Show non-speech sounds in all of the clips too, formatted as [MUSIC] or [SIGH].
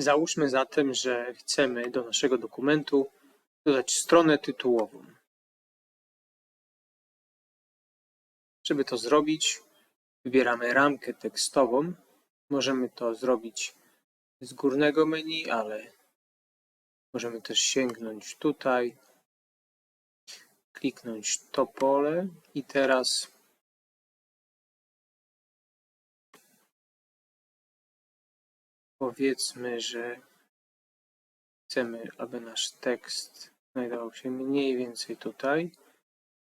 Załóżmy zatem, że chcemy do naszego dokumentu dodać stronę tytułową. Żeby to zrobić, wybieramy ramkę tekstową. Możemy to zrobić z górnego menu, ale możemy też sięgnąć tutaj, kliknąć to pole i teraz powiedzmy, że chcemy, aby nasz tekst znajdował się mniej więcej tutaj.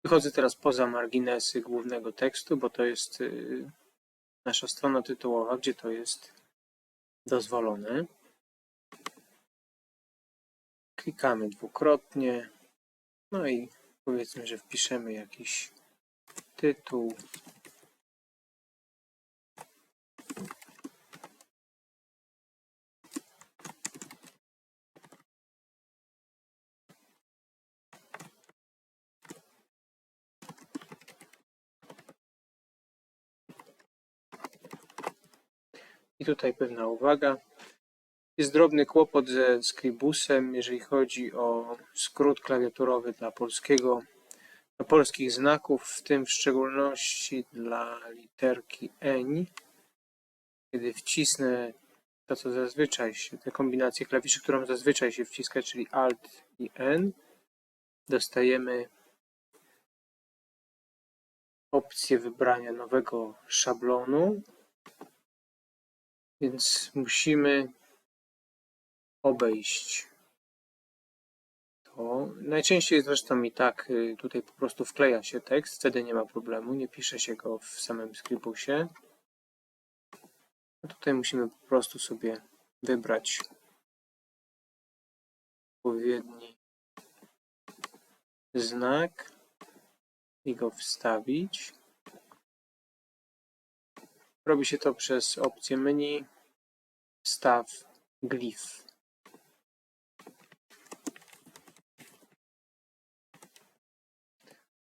Wychodzę teraz poza marginesy głównego tekstu, bo to jest y, nasza strona tytułowa, gdzie to jest dozwolone. Klikamy dwukrotnie. No i powiedzmy, że wpiszemy jakiś tytuł. I tutaj pewna uwaga. Jest drobny kłopot ze Scribusem, jeżeli chodzi o skrót klawiaturowy dla polskiego, dla polskich znaków, w tym w szczególności dla literki N. Kiedy wcisnę to, co zazwyczaj się, tę kombinację klawiszy, którą zazwyczaj się wciska, czyli Alt i N, dostajemy opcję wybrania nowego szablonu, więc musimy obejść to. Najczęściej zresztą i tak y, tutaj po prostu wkleja się tekst, wtedy nie ma problemu, nie pisze się go w samym Scribusie. A tutaj musimy po prostu sobie wybrać odpowiedni znak i go wstawić. Robi się to przez opcję menu Wstaw glif.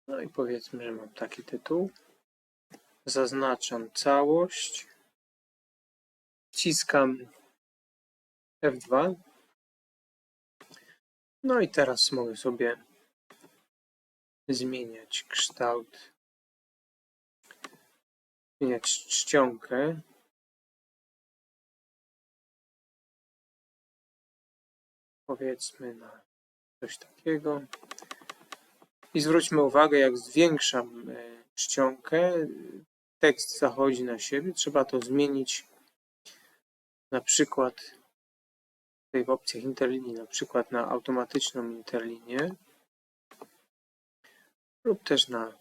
No i powiedzmy, że mam taki tytuł. Zaznaczam całość. Wciskam F2. No i teraz mogę sobie zmieniać kształt, zmieniać czcionkę. Powiedzmy na coś takiego. I zwróćmy uwagę, jak zwiększam e, czcionkę, tekst zachodzi na siebie. Trzeba to zmienić na przykład tutaj w opcjach interlinii, na przykład na automatyczną interlinię lub też na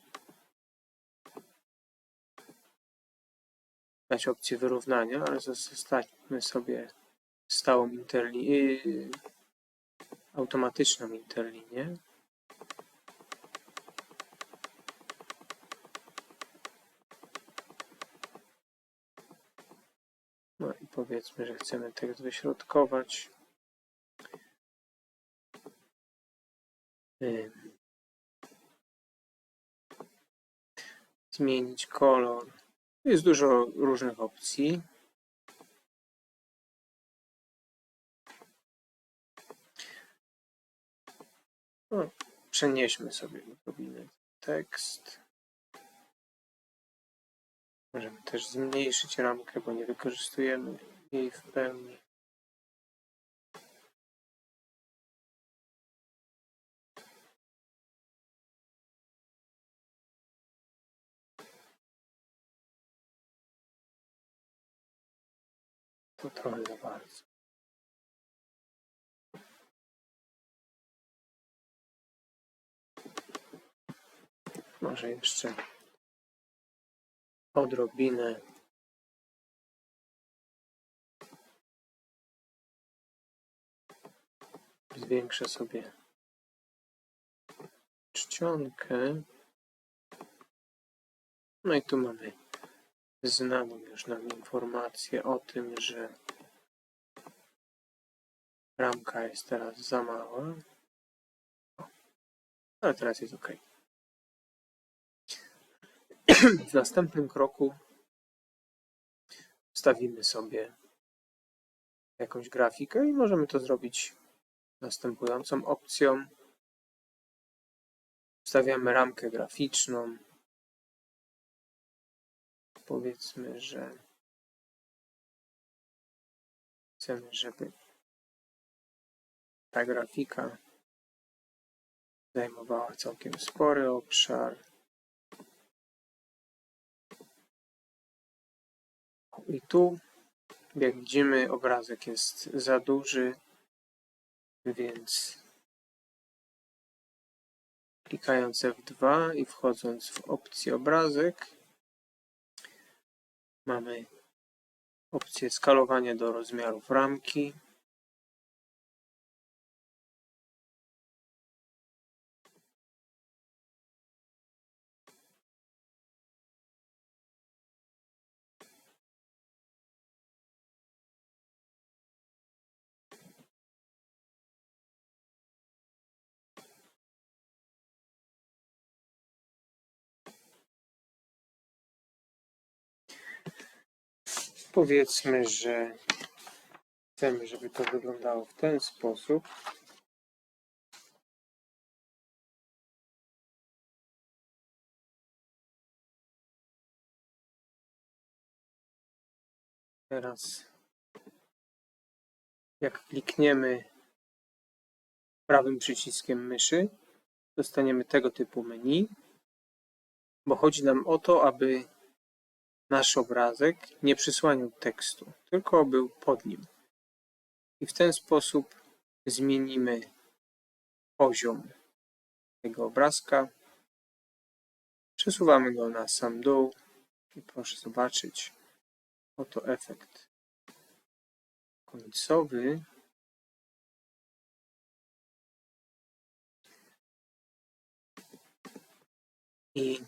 dać opcję wyrównania, ale zostawmy sobie stałą interlinię, automatyczną interlinię. No i powiedzmy, że chcemy tekst wyśrodkować. Zmienić kolor. Jest dużo różnych opcji. No, przenieśmy sobie odrobinę tekst. Możemy też zmniejszyć ramkę, bo nie wykorzystujemy jej w pełni. To trochę za bardzo. Może jeszcze odrobinę. Zwiększę sobie czcionkę. No i tu mamy znaną już nam informację o tym, że ramka jest teraz za mała. Ale teraz jest ok. [CLEARS THROAT] W następnym kroku wstawimy sobie jakąś grafikę i możemy to zrobić następującą opcją. Wstawiamy ramkę graficzną. Powiedzmy, że chcemy, żeby ta grafika zajmowała całkiem spory obszar. I tu, jak widzimy, obrazek jest za duży, więc klikając F2 i wchodząc w opcję obrazek, mamy opcję skalowania do rozmiarów ramki. Powiedzmy, że chcemy, żeby to wyglądało w ten sposób. Teraz, jak klikniemy prawym przyciskiem myszy, dostaniemy tego typu menu, bo chodzi nam o to, aby nasz obrazek nie przysłaniał tekstu, tylko był pod nim. I w ten sposób zmienimy poziom tego obrazka. Przesuwamy go na sam dół i proszę zobaczyć, oto efekt końcowy. I